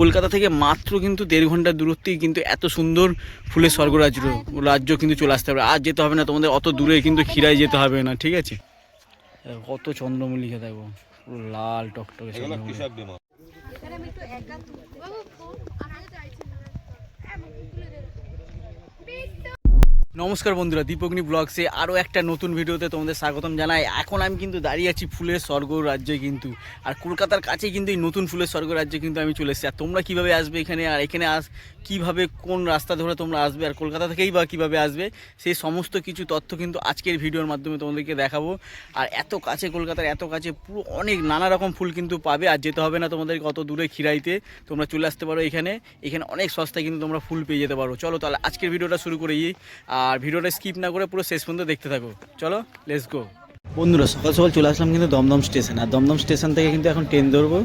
কলকাতা থেকে মাত্র কিন্তু দেড় ঘণ্টার দূরত্বেই কিন্তু এত সুন্দর ফুলের স্বর্গরাজ্য রাজ্য কিন্তু চলে আসতে হবে। আর যেতে হবে না তোমাদের অত দূরে কিন্তু ক্ষীরায় যেতে হবে না ঠিক আছে? কত চন্দ্রমল্লিকা দেখো পুরো লাল টকটকে চন্দ্রমল্লিকা। একটু নমস্কার বন্ধুরা, দীপগ্নি ব্লগসে আরও একটা নতুন ভিডিওতে তোমাদের স্বাগতম জানাই। এখন আমি কিন্তু দাঁড়িয়ে আছি ফুলের স্বর্গ রাজ্যে কিন্তু। আর কলকাতার কাছেই কিন্তু এই নতুন ফুলের স্বর্গ রাজ্যে কিন্তু আমি চলে এসেছি। আর তোমরা কীভাবে আসবে এখানে, আর এখানে আস কীভাবে কোন রাস্তা ধরে তোমরা আসবে, আর কলকাতা থেকেই বা কীভাবে আসবে সেই সমস্ত কিছু তথ্য কিন্তু আজকের ভিডিওর মাধ্যমে তোমাদেরকে দেখাবো। আর এত কাছে কলকাতার এত কাছে পুরো অনেক নানা রকম ফুল কিন্তু পাবে, আর যেতে হবে না তোমাদের কত দূরে খিরাইতে। তোমরা চলে আসতে পারো এখানে। এখানে অনেক সস্তায় কিন্তু তোমরা ফুল পেয়ে যেতে পারো। চলো তাহলে আজকের ভিডিওটা শুরু করি। আর ভিডিওটা স্কিপ না করে পুরো শেষ পর্যন্ত দেখতে থাকো। চলো লেটস গো বন্ধুরা, সকাল সকাল চলে আসলাম কিন্তু দমদম স্টেশন। আর দমদম স্টেশন থেকে কিন্তু এখন ট্রেন ধরবো।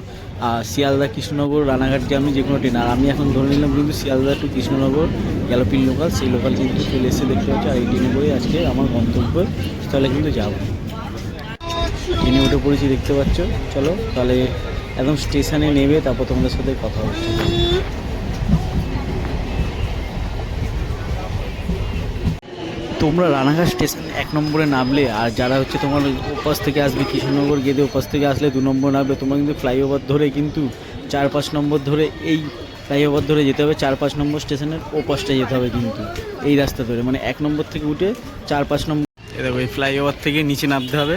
আর শিয়ালদা, কৃষ্ণনগর, রানাঘাট যে আমি যে কোনো ট্রেন। আর আমি এখন ধরে নিলাম কিন্তু Sealdah to Krishnanagar galloping local সেই লোকাল কিন্তু চলে এসে দেখতে পাচ্ছি। আর এই ট্রেনে করে আজকে আমার গন্তব্য স্থলে কিন্তু যাব। ট্রেনে উঠে পড়েছি দেখতে পাচ্ছ। চলো, তাহলে একদম স্টেশনে নেবে, তারপর তোমাদের সাথে কথা হচ্ছে তোমরা রানাঘাট স্টেশন এক নম্বরে নামলে, আর যারা হচ্ছে তোমার ওপাশ থেকে আসবে, কৃষ্ণনগর গেদে ওপাশ থেকে আসলে দু নম্বর নামবে, তোমরা কিন্তু ফ্লাইওভার ধরে কিন্তু চার পাঁচ নম্বর ধরে এই ফ্লাইওভার ধরে যেতে হবে, চার পাঁচ নম্বর স্টেশনের ওপাশটা যেতে হবে কিন্তু, এই রাস্তা ধরে। মানে এক নম্বর থেকে উঠে চার পাঁচ নম্বর দেখো, এই ফ্লাইওভার থেকে নিচে নামতে হবে।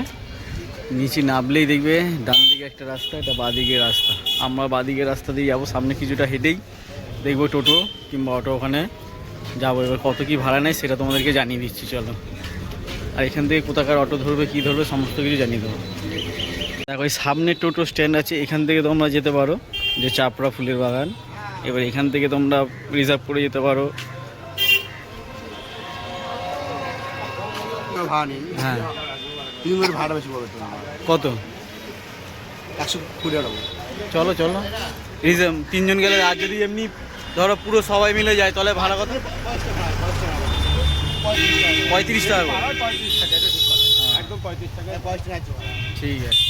নিচে নামলেই দেখবে ডান দিকে একটা রাস্তা, এটা বাঁ দিকে রাস্তা। আমরা বাঁ দিকে রাস্তা দিয়ে যাব, সামনে কিছুটা হেঁটেই দেখব টোটো কিংবা অটো ওখানে। যাব এবার কত কি ভাড়া নেয় সেটা তোমাদেরকে জানিয়ে দিচ্ছি চলো। আর এখান থেকে কোথাকার অটো ধরবে কি ধরবে সমস্ত কিছু জানিয়ে দেবো। দেখো এই সামনে টোটো স্ট্যান্ড আছে এখান থেকে তোমরা যেতে পারো যে চাপড়া ফুলের বাগান। এবার এখান থেকে তোমরা রিজার্ভ করে যেতে পারো। হ্যাঁ। ভাড়া বেশি কত? একশো কুড়ি চলো চলো। রিজার্ভ তিনজন গেলে আর যদি এমনি ধরো পুরো সবাই মিলে যায় তাহলে ভাড়া কত? পঁয়ত্রিশ টাকা। ঠিক আছে।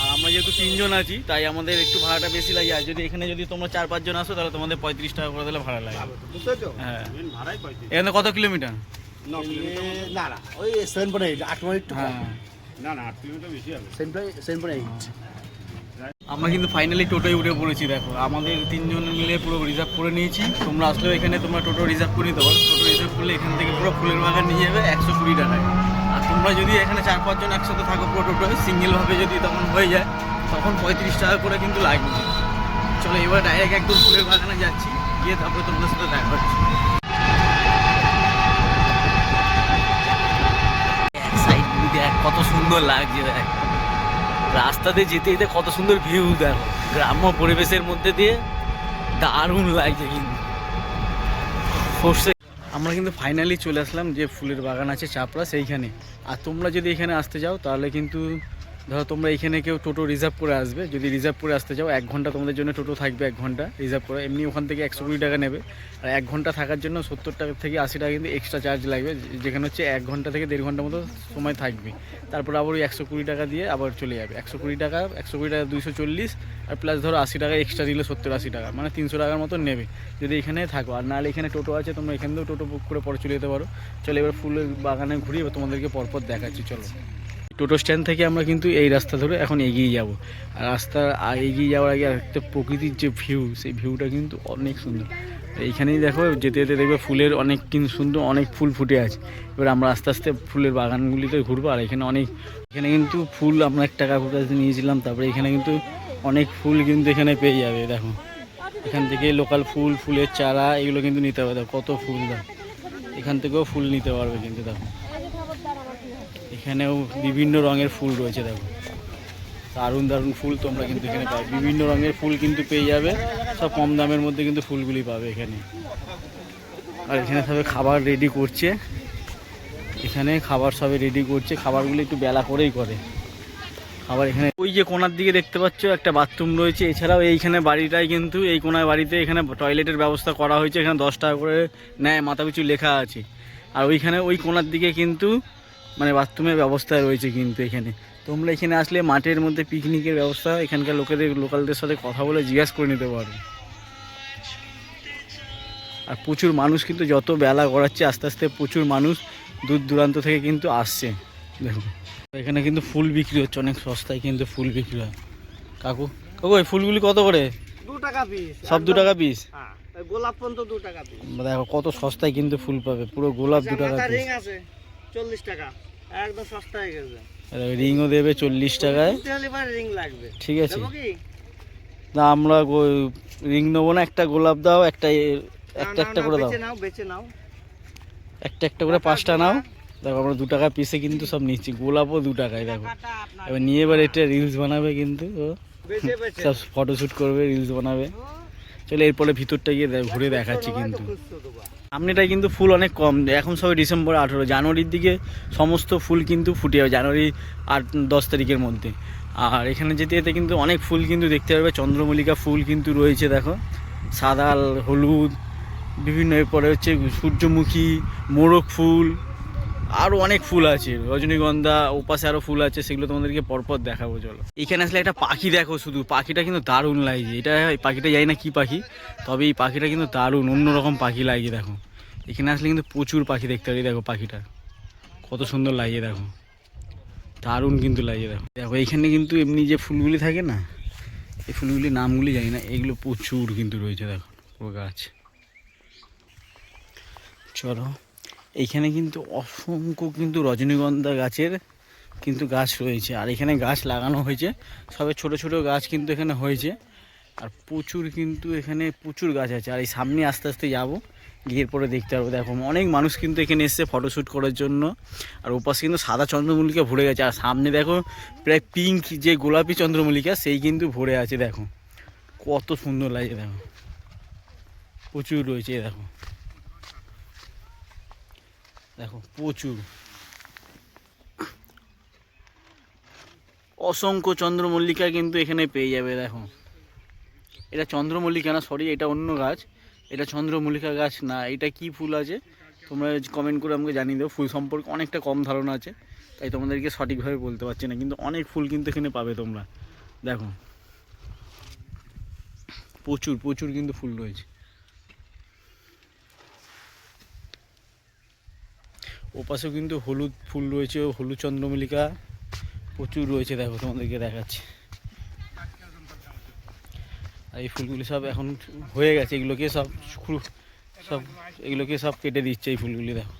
আর আমরা যেহেতু তিনজন আছি তাই আমাদের একটু ভাড়াটা বেশি লাগে। আর যদি এখানে যদি তোমরা চার পাঁচজন আসো তাহলে তোমাদের পঁয়ত্রিশ টাকা করে দিলে ভাড়া লাগে। বুঝতে পেরেছ? হ্যাঁ। এখানে কত কিলোমিটার? না না ওই সেভেন পয়েন্ট এইট আট পয়েন্ট হ্যাঁ। না না আট কিলোমিটার বেশি হবে। Seven point seven point eight. আমরা কিন্তু ফাইনালি টোটোয় উঠে পড়েছি, দেখো। আমাদের তিনজন মিলে পুরো রিজার্ভ করে নিয়েছি। তোমরা আসলেও এখানে তোমরা টোটো রিজার্ভ করে নিতে পারো। টোটো রিজার্ভ করলে এখান থেকে পুরো ফুলের বাগান নিয়ে যাবে একশো কুড়ি টাকায়। আর তোমরা যদি এখানে চার পাঁচজন একসাথে থাকো পুরো টোটোয় সিঙ্গেলভাবে যদি তখন হয়ে যায়, তখন পঁয়ত্রিশ টাকা করে কিন্তু লাগবে। চলো, এবার ডাইরেক্ট একদম ফুলের বাগানে যাচ্ছি। গিয়ে তারপরে তোমাদের সাথে দেখা হচ্ছে। কত সুন্দর লাগছে, দেখ। রাস্তাতে যেতে যেতে কত সুন্দর ভিউ দেখো। গ্রাম্য পরিবেশের মধ্যে দিয়ে দারুণ লাগছে কিন্তু। আমরা কিন্তু ফাইনালি চলে আসলাম যে ফুলের বাগান আছে চাপড়া, সেইখানে। আর তোমরা যদি এখানে আসতে যাও তাহলে কিন্তু ধরো তোমরা এখানে কেউ টোটো রিজার্ভ করে আসবে, যদি রিজার্ভ করে আসতে চাও, এক ঘণ্টা তোমাদের জন্য টোটো থাকবে, এক ঘণ্টা রিজার্ভ করে। এমনি ওখান থেকে একশো কুড়ি টাকা নেবে। আর এক ঘণ্টা থাকার জন্য সত্তর টাকা থেকে আশি টাকা কিন্তু এক্সট্রা চার্জ লাগবে যেখানে হচ্ছে এক ঘণ্টা থেকে দেড় ঘণ্টা মতো সময় থাকবে। তারপর আবার ওই একশো কুড়ি টাকা দিয়ে আবার চলে যাবে। একশো কুড়ি টাকা, একশো কুড়ি টাকা দুইশো চল্লিশ, আর প্লাস ধরো আশি টাকা এক্সট্রা দিলে সত্তর আশি টাকা মানে তিনশো টাকার মতো নেবে। যদি এখানে থাকো, আর নাহলে এখানে টোটো আছে, তোমরা এখান থেকেও টোটো বুক করে পরে চলে যেতে পারো। চলো এবার ফুলের বাগানে ঘুরিয়ে এবার তোমাদেরকে পরপর দেখাচ্ছি, চলো। টোটো স্ট্যান্ড থেকে আমরা কিন্তু এই রাস্তা ধরে এখন এগিয়ে যাব। আর রাস্তা এগিয়ে যাওয়ার আগে একটা প্রকৃতির যে ভিউ সেই ভিউটা কিন্তু অনেক সুন্দর। এইখানেই দেখো, যেতে যেতে দেখবে ফুলের অনেক কিন্তু সুন্দর অনেক ফুল ফুটে আছে। এবার আমরা আস্তে আস্তে ফুলের বাগানগুলিতে ঘুরবো, আর এখানে অনেক, এখানে কিন্তু ফুল আমরা একটা কাকুর কাছে নিয়েছিলাম, তারপরে এখানে কিন্তু অনেক ফুল কিন্তু এখানে পেয়ে যাবে, দেখো। এখান থেকে লোকাল ফুল, ফুলের চারা, এগুলো কিন্তু নিতে হবে, দেখো, কত ফুল, দেখো। এখান থেকেও ফুল নিতে পারবে কিন্তু, দেখো। এখানেও বিভিন্ন রঙের ফুল রয়েছে, দেখো। দারুণ দারুণ ফুল তোমরা কিন্তু এখানে পাবে। বিভিন্ন রঙের ফুল কিন্তু পেয়ে যাবে। সব কম দামের মধ্যে কিন্তু ফুলগুলি পাবে এখানে। আর এখানে সবে খাবার রেডি করছে। এখানে খাবার সবে রেডি করছে। খাবারগুলো একটু বেলা করেই করে। খাবার এখানে ওই যে কোনার দিকে দেখতে পাচ্ছ, একটা বাথরুম রয়েছে। এছাড়াও এইখানে বাড়িটাই কিন্তু, এই কোনার বাড়িতে এখানে টয়লেটের ব্যবস্থা করা হয়েছে। এখানে দশ টাকা করে নেয় মাথা পিছু লেখা আছে। আর ওইখানে ওই কোনার দিকে কিন্তু মানে বাথরুমের ব্যবস্থা রয়েছে কিন্তু এখানে। তোমরা এখানে আসলে মাঠের মধ্যে পিকনিকের ব্যবস্থা এখানকার লোকেদের লোকালদের সাথে কথা বলে জিজ্ঞাসা করে নিতে পারো। আর প্রচুর মানুষ কিন্তু যত বেলা গড়াচ্ছে আস্তে আস্তে প্রচুর মানুষ দূর দূরান্ত থেকে কিন্তু আসছে। দেখুন এখানে কিন্তু ফুল বিক্রি হচ্ছে অনেক সস্তায় কিন্তু ফুল বিক্রি হয়। কাকু কাকু এই ফুলগুলি কত করে? দু টাকা পিস সব দু টাকা পিস হ্যাঁ গোলাপ পর্যন্ত দু টাকা পিস দেখো কত সস্তায় কিন্তু ফুল পাবে পুরো গোলাপ দু টাকা পিস আছে চল্লিশ টাকা। একদম সস্তা হয়ে গেছে। রিংও দেবে চল্লিশ টাকায়। রিং লাগবে। ঠিক আছে। না আমরা রিং নেব না একটা গোলাপ দাও একটা একটা একটা করে দাও। বেছে নাও। একটা একটা করে পাঁচটা নাও। দেখো আমরা দু টাকা পিসে কিন্তু সব নিচ্ছি। গোলাপও দু টাকায় দেখো। এবার নিয়ে এবার এটা রিলস বানাবে কিন্তু সব ফটোশ্যুট করবে রিলস বানাবে। চলে এরপরে ভিতরটা গিয়ে ঘুরে দেখাচ্ছি কিন্তু। সামনেটায় কিন্তু ফুল অনেক কম। এখন সবে ডিসেম্বর আঠেরো, জানুয়ারির দিকে সমস্ত ফুল কিন্তু ফুটে যাবে জানুয়ারি আট, দশ তারিখের মধ্যে। আর এখানে যেতে যেতে কিন্তু অনেক ফুল কিন্তু দেখতে পাবে। চন্দ্রমল্লিকা ফুল কিন্তু রয়েছে, দেখো। সাদা, হলুদ, বিভিন্ন এরপরে হচ্ছে সূর্যমুখী, মোরগ ফুল আরও অনেক ফুল আছে। রজনীগন্ধা, ওপাশে আরও ফুল আছে, সেগুলো তোমাদেরকে পরপর দেখাবো, চলো। এখানে আসলে একটা পাখি দেখো শুধু। পাখিটা কিন্তু দারুণ লাগছে। এটা এই পাখিটা জানি না কী পাখি, তবে এই পাখিটা কিন্তু দারুণ, অন্যরকম পাখি লাগিয়ে দেখো। এখানে আসলে কিন্তু প্রচুর পাখি দেখতে পারি, দেখো পাখিটা। কত সুন্দর লাগিয়ে দেখো। দারুণ কিন্তু লাগিয়ে দেখো। দেখো এইখানে কিন্তু এমনি যে ফুলগুলি থাকে না, এই ফুলগুলির নামগুলি জানি না, এগুলো প্রচুর কিন্তু রয়েছে, দেখো। পুরো গাছ। চলো। এইখানে কিন্তু অসংখ্য কিন্তু রজনীগন্ধা গাছের কিন্তু গাছ রয়েছে। আর এখানে গাছ লাগানো হয়েছে। সবে ছোট ছোট গাছ কিন্তু এখানে হয়েছে। আর প্রচুর কিন্তু এখানে প্রচুর গাছ আছে। আর এই সামনে আস্তে আস্তে যাব, গিয়ে পরে দেখতে পারব। দেখো, অনেক মানুষ কিন্তু এখানে এসছে ফটোশ্যুট করার জন্য। আর ওপাশে কিন্তু সাদা চন্দ্রমল্লিকা ভরে গেছে। আর সামনে দেখো, প্রায় পিঙ্ক যে গোলাপি চন্দ্রমল্লিকা, সেই কিন্তু ভরে আছে। দেখো, কত সুন্দর লাগে দেখো, প্রচুর রয়েছে। দেখো দেখো, প্রচুর। অসংখ্য চন্দ্রমল্লিকা কিন্তু এখানে পেয়ে যাবে, দেখো। এটা চন্দ্রমল্লিকা না সরি এটা অন্য গাছ। এটা চন্দ্রমল্লিকা গাছ না, এটা কি ফুল আছে? তোমরা কমেন্ট করে আমাকে জানিয়ে দাও। ফুল সম্পর্কে অনেকটা কম ধারণা আছে, তাই তোমাদেরকে সঠিকভাবে বলতে পারছি না, কিন্তু অনেক ফুল কিন্তু এখানে পাবে তোমরা। দেখো, প্রচুর প্রচুর কিন্তু ফুল রয়েছে। ওপাশেও কিন্তু হলুদ ফুল রয়েছে হলুদ চন্দ্রমল্লিকা প্রচুর রয়েছে দেখো তোমাদেরকে দেখাচ্ছি। আর এই ফুলগুলি সব এখন হয়ে গেছে এগুলোকে সব সব এগুলোকে সব কেটে দিচ্ছে এই ফুলগুলি দেখো।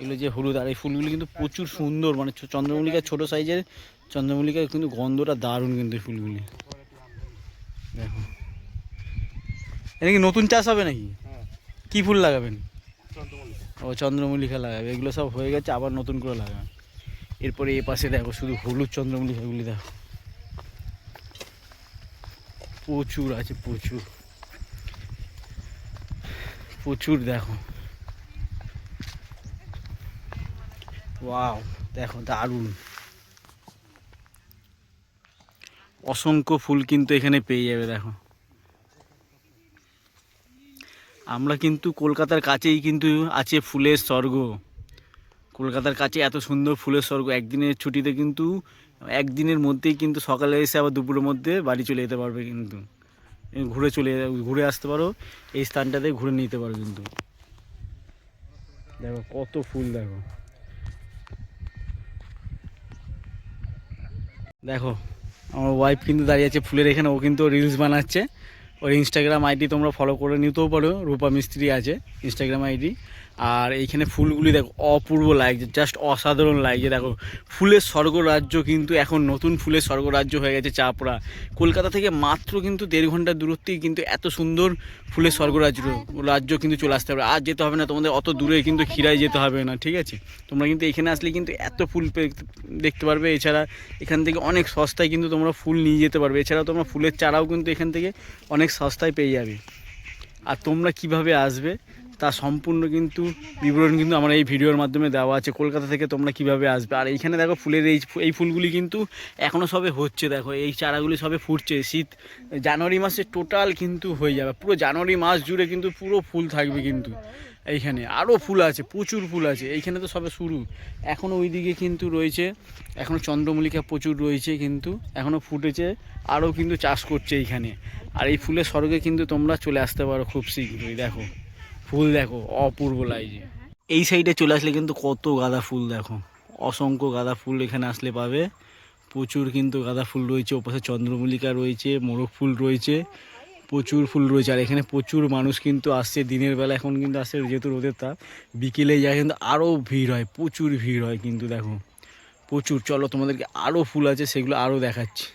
এগুলো যে হলুদ আর এই ফুলগুলি কিন্তু প্রচুর সুন্দর মানে চন্দ্রমল্লিকা ছোট সাইজের চন্দ্রমল্লিকা কিন্তু গন্ধটা দারুণ কিন্তু এই ফুলগুলি। দেখো। এটা কি নতুন চাষ হবে নাকি? কি ফুল লাগাবেন? ও চন্দ্রমল্লিকা লাগাবে, এগুলো সব হয়ে গেছে, আবার নতুন করে লাগাবে। এরপরে এ পাশে দেখো, শুধু হলুদ চন্দ্রমল্লিকাগুলি দেখো। প্রচুর আছে, প্রচুর। প্রচুর দেখো। ওয়াও, দেখো, দারুণ। অসংখ্য ফুল কিন্তু এখানে পেয়ে যাবে, দেখো। আমরা কিন্তু কলকাতার কাছেই কিন্তু আছে ফুলের স্বর্গ। কলকাতার কাছে এত সুন্দর ফুলের স্বর্গ, একদিনের ছুটিতে কিন্তু, একদিনের মধ্যেই কিন্তু সকালে এসে আবার দুপুরের মধ্যে বাড়ি চলে যেতে পারবে কিন্তু। ঘুরে চলে, ঘুরে আসতে পারো, এই স্থানটাতে ঘুরে নিতে পারো কিন্তু। দেখো কত ফুল দেখো। দেখো, আমার ওয়াইফ কিন্তু দাঁড়িয়ে আছে ফুলের এখানে, ও কিন্তু রিলস বানাচ্ছে। ওর ইনস্টাগ্রাম আইডি তোমরা ফলো করে নিতেও পারো। রূপা মিস্ত্রি আছে ইনস্টাগ্রাম আইডি আর এইখানে ফুলগুলি দেখো অপূর্ব লাগছে জাস্ট অসাধারণ লাগছে। দেখো, ফুলের স্বর্গরাজ্য কিন্তু এখন নতুন ফুলের স্বর্গরাজ্য হয়ে গেছে চাপড়া। কলকাতা থেকে মাত্র কিন্তু দেড় ঘণ্টার দূরত্বেই কিন্তু এত সুন্দর ফুলের স্বর্গরাজ্য, রাজ্য কিন্তু চলে আসতে হবে। আর যেতে হবে না, তোমাদের অত দূরে কিন্তু খিরায় যেতে হবে না, ঠিক আছে? তোমরা কিন্তু এখানে আসলে কিন্তু এত ফুল দেখতে পারবে। এছাড়া এখান থেকে অনেক সস্তায় কিন্তু তোমরা ফুল নিয়ে যেতে পারবে। এছাড়াও তোমরা ফুলের চারাও কিন্তু এখান থেকে অনেক সস্তায় পেয়ে যাবে। আর তোমরা কীভাবে আসবে? তা সম্পূর্ণ কিন্তু বিবরণ কিন্তু আমার এই ভিডিওর মাধ্যমে দেওয়া আছে। কলকাতা থেকে তোমরা কীভাবে আসবে? আর এইখানে দেখো ফুলের এই এই ফুলগুলি কিন্তু এখনও সবে হচ্ছে, দেখো। এই চারাগুলি সবে ফুটছে। শীত, জানুয়ারি মাসে টোটাল কিন্তু হয়ে যাবে। পুরো জানুয়ারি মাস জুড়ে কিন্তু পুরো ফুল থাকবে কিন্তু এইখানে। আরও ফুল আছে, প্রচুর ফুল আছে। এইখানে তো সবে শুরু। এখনও ওইদিকে কিন্তু রয়েছে এখনও চন্দ্রমল্লিকা প্রচুর রয়েছে কিন্তু এখনও ফুটেছে আরও কিন্তু চাষ করছে এইখানে। আর এই ফুলের স্বর্গে কিন্তু তোমরা চলে আসতে পারো খুব শীঘ্রই, দেখো। ফুল দেখো, অপূর্ব লাগছে। এই সাইডে চলে আসলে কিন্তু কত গাঁদা ফুল দেখো। অসংখ্য গাঁদা ফুল এখানে আসলে পাবে। প্রচুর কিন্তু গাঁদা ফুল রয়েছে, ওপাশে চন্দ্রমল্লিকা রয়েছে, মোরগ ফুল রয়েছে, প্রচুর ফুল রয়েছে। আর এখানে প্রচুর মানুষ কিন্তু আসছে, দিনের বেলা এখন কিন্তু আসছে, যেহেতু রোদের তাপ। বিকেলে যায় কিন্তু আরও ভিড় হয়, প্রচুর ভিড় হয় কিন্তু দেখো। প্রচুর, চলো তোমাদেরকে আরও ফুল আছে, সেগুলো আরও দেখাচ্ছি।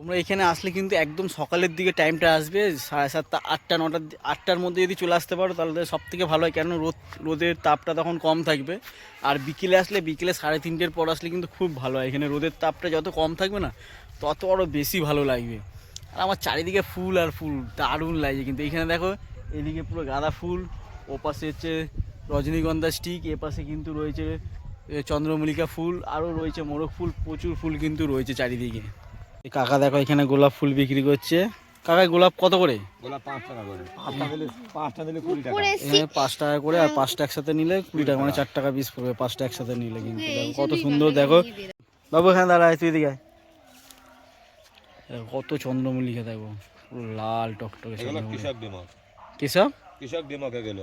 তোমরা এখানে আসলে কিন্তু একদম সকালের দিকে টাইমটা আসবে, সাড়ে সাতটা, আটটা নটা আটটার মধ্যে যদি চলে আসতে পারো, তাহলে সব থেকে ভালো হয়। কেন রোদ, রোদের তাপটা তখন কম থাকবে। আর বিকেলে আসলে, বিকেলে সাড়ে তিনটের পর আসলে কিন্তু খুব ভালো হয়। এখানে রোদের তাপটা যত কম থাকবে না, তত আরও বেশি ভালো লাগবে। আর আমার চারিদিকে ফুল আর ফুল, দারুণ লাগছে কিন্তু। এখানে দেখো, এদিকে পুরো গাঁদা ফুল ও পাশে হচ্ছে রজনীগন্ধা স্টিক এ পাশে কিন্তু রয়েছে চন্দ্রমল্লিকা ফুল আরও রয়েছে মোরগ ফুল, প্রচুর ফুল কিন্তু রয়েছে চারিদিকে। এই কাকা দেখো এখানে গোলাপ ফুল বিক্রি করছে। কাকা গোলাপ কত করে? গোলাপ পাঁচ টাকা করে। পাঁচটা দিলে কুড়ি টাকা। এখানে পাঁচ টাকা করে আর পাঁচটা একসাথে নিলে কুড়ি টাকা মানে চার টাকা পিস পড়বে পাঁচটা একসাথে নিলে কিন্তু। কত সুন্দর দেখো। বাবু এখানে দাঁড়ায় তুই দিকে কত চন্দ্রমল্লিকা দেখো। পুরো লাল টকটকে কৃষক কিসব কৃষক? বিমকে গেল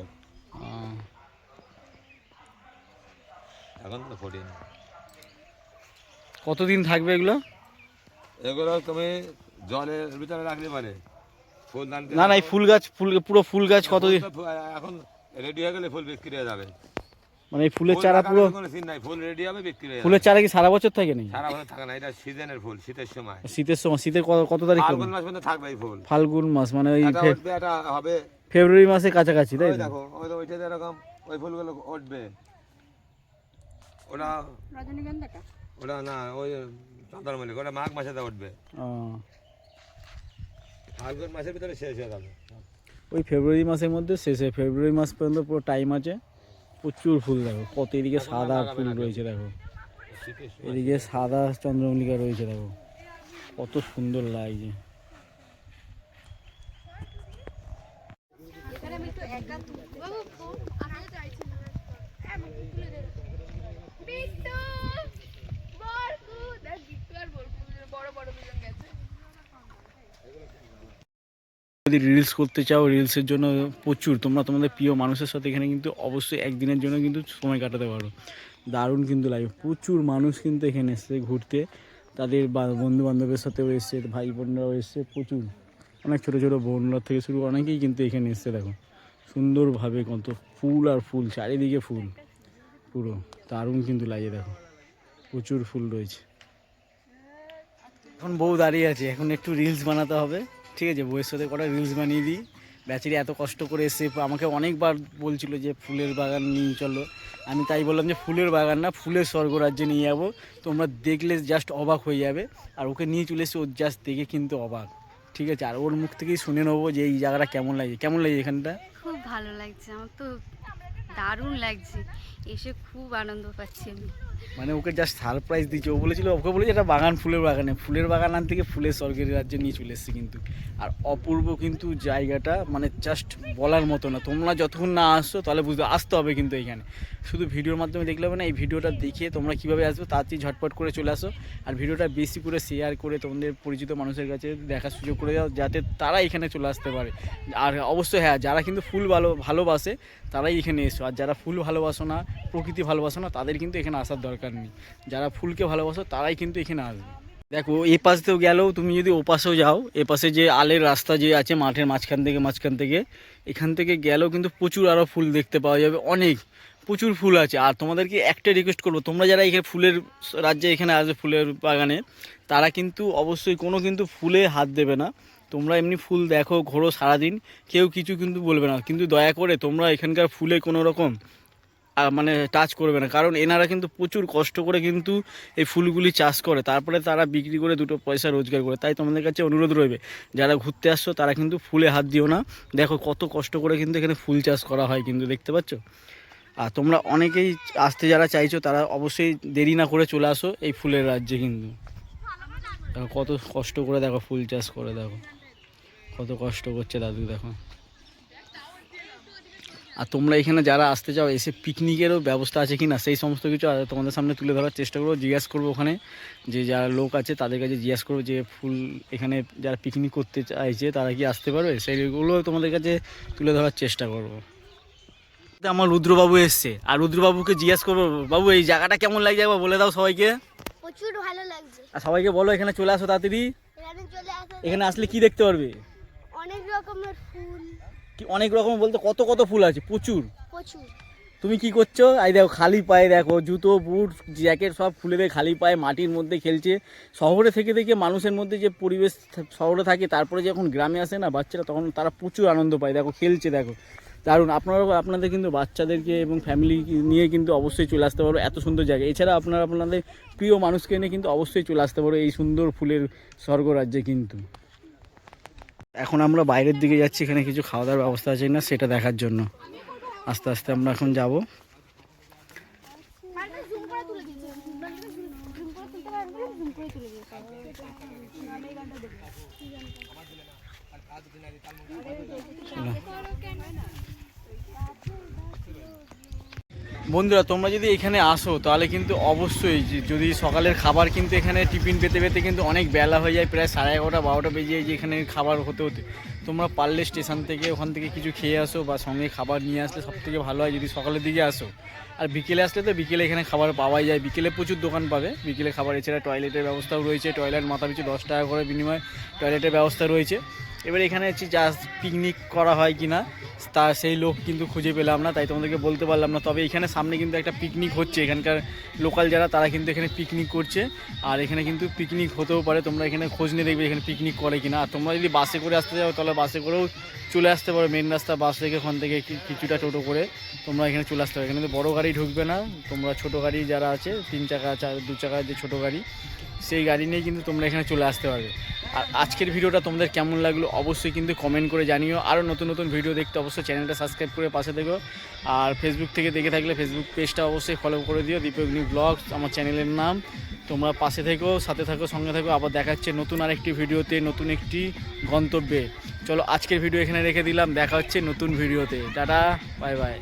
এখন তো কতদিন থাকবে এগুলো? এগুলো তুমি জলের ভিতরে রাখলে পারে। ফুল না না এই ফুল গাছ ফুল পুরো ফুল গাছ কতদিন? এখন রেডি হয়ে গেলে ফুল বিক্রি হয়ে যাবে। মানে এই ফুলের চারা পুরো নাই ফুল রেডি হবে বিক্রি হয়ে ফুলের চারা কি সারা বছর থাকে নাকি? সারা বছর থাকে না এটা সিজনের ফুল শীতের সময়। শীতের সময় শীতের কত তারিখ ফাল্গুন মাস পর্যন্ত থাকবে এই ফুল। ফাল্গুন মাস মানে ওই এটা হবে ফেব্রুয়ারি মাসে কাছাকাছি তাই দেখো ওই তো ওইটাতে এরকম ওই ফুলগুলো উঠবে। ওটা রজনীগন্ধাটা? ওটা না ওই চন্দ্রমল্লিক ওটা মাঘ মাসেতে উঠবে? ফাল্গুন মাসের ভিতরে শেষ হয়ে যাবে। ওই ফেব্রুয়ারি মাসের মধ্যে শেষে ফেব্রুয়ারি মাস পর্যন্ত পুরো টাইম আছে। প্রচুর ফুল দেখো। কত এদিকে সাদা ফুল রয়েছে দেখো। এদিকে সাদা চন্দ্রমল্লিকা রয়েছে দেখো। কত সুন্দর লাগছে। এখানে আমি একটু একা তুলবো বাবু ফোন আপনাকে চাইছি না আমাকে তুলে দে বিট্টু বরকু দেখ বিট্টু আর বরকু দুজন বড় বড় দুজন গেছে যদি রিলস করতে চাও রিলসের জন্য প্রচুর। তোমরা তোমাদের প্রিয় মানুষের সাথে এখানে কিন্তু অবশ্যই একদিনের জন্য কিন্তু সময় কাটাতে পারো। দারুণ কিন্তু লাগে প্রচুর মানুষ কিন্তু এখানে এসছে ঘুরতে। তাদের বন্ধু বান্ধবের সাথেও এসছে, ভাই বোনরাও এসছে, প্রচুর। অনেক ছোটো ছোটো বোনরা থেকে শুরু, অনেকেই কিন্তু এখানে এসছে, দেখো। সুন্দরভাবে কত ফুল আর ফুল, চারিদিকে ফুল। পুরো দারুণ কিন্তু লাগে দেখো। প্রচুর ফুল রয়েছে। এখন বউ দাঁড়িয়ে আছে, এখন একটু রিলস বানাতে হবে। ঠিক আছে, বউয়ের সাথে কটা রিলস বানিয়ে দিই। ব্যাচারি এত কষ্ট করে এসে আমাকে অনেকবার বলছিল যে ফুলের বাগান নিয়ে চলো। আমি তাই বললাম যে ফুলের বাগান না, ফুলের স্বর্গরাজ্যে নিয়ে যাব। তোমরা দেখলে জাস্ট অবাক হয়ে যাবে। আর ওকে নিয়ে চলে এসে ওর জাস্ট দেখে কিন্তু অবাক। ঠিক আছে, আর ওর মুখ থেকেই শুনে নেব যে এই জায়গাটা কেমন লাগে। কেমন লাগে এখানটা? খুব ভালো লাগছে, আমার তো দারুণ লাগছে। এসে খুব আনন্দ পাচ্ছি আমি। মানে ওকে জাস্ট সারপ্রাইজ দিচ্ছে ও বলেছিল, ওকে বলেছে এটা বাগান, ফুলের বাগানে। ফুলের বাগান আন থেকে ফুলের স্বর্গের রাজ্যে নিয়ে চলে এসেছে কিন্তু। আর অপূর্ব কিন্তু জায়গাটা মানে জাস্ট বলার মতো না। তোমরা যতক্ষণ না আসছো, তাহলে বুঝতে আসতে হবে কিন্তু এখানে। শুধু ভিডিওর মাধ্যমে দেখলে হবে না, এই ভিডিওটা দেখে তোমরা কীভাবে আসবে তাড়াতাড়ি ঝটপট করে চলে আসো। আর ভিডিওটা বেশি করে শেয়ার করে তোমাদের পরিচিত মানুষের কাছে দেখার সুযোগ করে দাও, যাতে তারা এখানে চলে আসতে পারে। আর অবশ্যই হ্যাঁ যারা কিন্তু ফুল ভালো, ভালোবাসে, তারাই এখানে এসো। আর যারা ফুল ভালোবাসো না প্রকৃতি ভালোবাসো না, তাদের কিন্তু এখানে আসার দরকার নেই। যারা ফুলকে ভালোবাসো, তারাই কিন্তু এখানে আসবে। দেখো, এ পাশ থেকেও গেলেও তুমি যদি ও পাশেও যাও, এ পাশে যে আলের রাস্তা যে আছে মাঠের মাঝখান থেকে মাঝখান থেকে, এখান থেকে গেলেও কিন্তু প্রচুর আরও ফুল দেখতে পাওয়া যাবে, অনেক। প্রচুর ফুল আছে। আর তোমাদেরকে একটা রিকোয়েস্ট করব, তোমরা যারা এখানে ফুলের রাজ্যে এখানে আসবে ফুলের বাগানে, তারা কিন্তু অবশ্যই কোনো কিন্তু ফুলে হাত দেবে না। তোমরা এমনি ফুল দেখো, ঘোরো সারাদিন, কেউ কিছু কিন্তু বলবে না। কিন্তু দয়া করে তোমরা এখানকার ফুলে কোনো রকম মানে টাচ করবে না। কারণ এনারা কিন্তু প্রচুর কষ্ট করে কিন্তু এই ফুলগুলি চাষ করে। তারপরে তারা বিক্রি করে দুটো পয়সা রোজগার করে। তাই তোমাদের কাছে অনুরোধ রইবে, যারা ঘুরতে আসছো তারা কিন্তু ফুলে হাত দিও না। দেখো কত কষ্ট করে কিন্তু এখানে ফুল চাষ করা হয় কিন্তু, দেখতে পাচ্ছ? আর তোমরা অনেকেই আসতে যারা চাইছো তারা অবশ্যই দেরি না করে চলে আসো এই ফুলের রাজ্যে কিন্তু। কত কষ্ট করে দেখো ফুল চাষ করে, দেখো। কত কষ্ট করছে দাদু, দেখো। আর তোমরা এখানে যারা আসতে চাও এসে পিকনিকেরও ব্যবস্থা আছে কি না সেই সমস্ত কিছু আর তোমাদের সামনে তুলে ধরার চেষ্টা করব জিজ্ঞেস করব ওখানে। যে যারা লোক আছে তাদের কাছে জিজ্ঞেস করব যে ফুল এখানে যারা পিকনিক করতে চাইছে তারা কি আসতে পারবে? সেইগুলো তোমাদের কাছে তুলে ধরার চেষ্টা করব। আমার রুদ্রবাবু এসছে। আর রুদ্রবাবুকে জিজ্ঞেস করব বাবু এই জায়গাটা কেমন লাগছে একবার বলে দাও সবাইকে? প্রচুর ভালো লাগছে। আর সবাইকে বলো এখানে চলে আসো তাড়াতাড়ি। এখানে এখানে আসলে কি দেখতে পারবে? অনেক রকমের ফুল। কি অনেক রকম বলতে কত কত ফুল আছে? প্রচুর। প্রচুর। তুমি কি করছ? এই দেখো খালি পায়ে দেখো জুতো বুট জ্যাকেট সব খুলে দিয়ে খালি পায়ে মাটির মধ্যে খেলছে। শহরে থেকে থেকে মানুষের মধ্যে যে পরিবেশ শহরে থাকে তারপরে যখন গ্রামে আসে না বাচ্চারা তখন তারা প্রচুর আনন্দ পায়। দেখো খেলছে দেখো। দারুণ। আপনারা আপনাদের কিন্তু বাচ্চাদেরকে এবং ফ্যামিলি নিয়ে কিন্তু অবশ্যই চলে আসতে পারো। এত সুন্দর জায়গা। এছাড়া আপনারা আপনাদের প্রিয় মানুষকে নিয়ে কিন্তু অবশ্যই চলে আসতে পারো এই সুন্দর ফুলের স্বর্গরাজ্যে কিন্তু। এখন আমরা বাইরের দিকে যাচ্ছি, এখানে কিছু খাওয়া দাওয়ার ব্যবস্থা আছে না সেটা দেখার জন্য। আস্তে আস্তে আমরা এখন যাব। মানে জুম করে তুলে দিয়েছে জুম করে তুলতে পারবে জুম করে তুলে দিয়েছে আমি এই গানটা দেখব বন্ধুরা, তোমরা যদি এখানে আসো, তাহলে কিন্তু অবশ্যই যদি সকালের খাবার কিন্তু এখানে টিফিন পেতে পেতে কিন্তু অনেক বেলা হয়ে যায়, প্রায় সাড়ে এগারোটা, বারোটা বেজে যায় যে এখানে খাবার হতে হতে। তোমরা পারলে স্টেশন থেকে, ওখান থেকে কিছু খেয়ে আসো বা সঙ্গে খাবার নিয়ে আসলে সব থেকে ভালো হয় যদি সকালের দিকে আসো। আর বিকেলে আসলে তো বিকেলে এখানে খাবার পাওয়াই যায়। বিকেলে প্রচুর দোকান পাবে। বিকেলে খাবার, এছাড়া টয়লেটের ব্যবস্থাও রয়েছে। টয়লেট মাথা পিছু দশ টাকা করে বিনিময়ে টয়লেটের ব্যবস্থা রয়েছে। এবার এখানে হচ্ছে জাস্ট পিকনিক করা হয় কি না তা সেই লোক কিন্তু খুঁজে পেলাম না, তাই তোমাদেরকে বলতে পারলাম না। তবে এখানে সামনে কিন্তু একটা পিকনিক হচ্ছে। এখানকার লোকাল যারা, তারা কিন্তু এখানে পিকনিক করছে। আর এখানে কিন্তু পিকনিক হতেও পারে। তোমরা এখানে খোঁজ নিয়ে দেখবে এখানে পিকনিক করে কিনা। আর তোমরা যদি বাসে করে আসতে যাও, তাহলে বাসে করেও চলে আসতে পারো মেন রাস্তা বাস থেকে ওখান থেকে কিছুটা টোটো করে তোমরা এখানে চলে আসতে পারো। কিন্তু বড় গাড়ি ঢুকবে না, তোমরা ছোটো গাড়ি যারা আছে, তিন চাকা, চার, দু চাকা যে ছোটো গাড়ি, সেই গাড়ি নিয়ে কিন্তু তোমরা এখানে চলে আসতে পারবে। আর আজকের ভিডিওটা তোমাদের কেমন লাগল অবশ্যই কিন্তু কমেন্ট করে জানিও। আরও নতুন নতুন ভিডিও দেখতে অবশ্যই চ্যানেলটা সাবস্ক্রাইব করে পাশে দেখো আর ফেসবুক থেকে দেখে থাকলে ফেসবুক পেজটা অবশ্যই ফলো করে দিও। দীপগ্নি ব্লগস আমার চ্যানেলের নাম। তোমরা পাশে থেকো, সাথে থাকো, সঙ্গে থাকো। আবার দেখাচ্ছে নতুন আরেকটি ভিডিওতে নতুন একটি গন্তব্যে। চলো আজকের ভিডিও এখানে রেখে দিলাম। দেখা হচ্ছে নতুন ভিডিওতে টাটা বাই বাই